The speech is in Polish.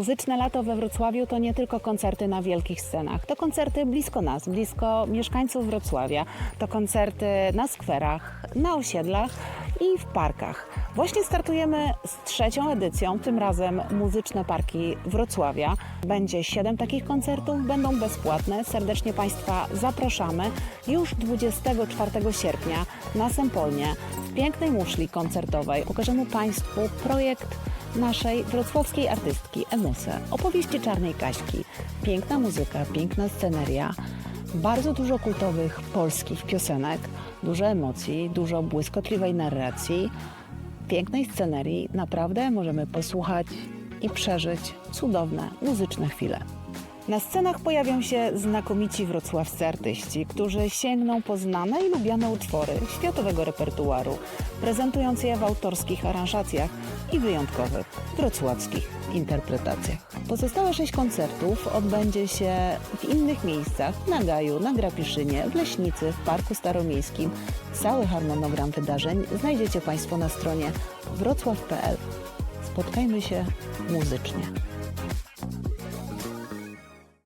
Muzyczne lato we Wrocławiu to nie tylko koncerty na wielkich scenach, to koncerty blisko nas, blisko mieszkańców Wrocławia, to koncerty na skwerach, na osiedlach i w parkach. Właśnie startujemy z trzecią edycją, tym razem Muzyczne Parki Wrocławia. Będzie siedem takich koncertów, będą bezpłatne. Serdecznie Państwa zapraszamy już 24 sierpnia na Sempolnie w pięknej muszli koncertowej. Pokażemy Państwu projekt naszej wrocławskiej artystki Emusę. Opowieści Czarnej Kaśki. Piękna muzyka, piękna sceneria, bardzo dużo kultowych polskich piosenek, dużo emocji, dużo błyskotliwej narracji, pięknej scenerii. Naprawdę możemy posłuchać i przeżyć cudowne muzyczne chwile. Na scenach pojawią się znakomici wrocławscy artyści, którzy sięgną po znane i lubiane utwory światowego repertuaru, prezentując je w autorskich aranżacjach i wyjątkowych wrocławskich interpretacjach. Pozostałe sześć koncertów odbędzie się w innych miejscach, na Gaju, na Grapiszynie, w Leśnicy, w Parku Staromiejskim. Cały harmonogram wydarzeń znajdziecie Państwo na stronie wrocław.pl. Spotkajmy się muzycznie.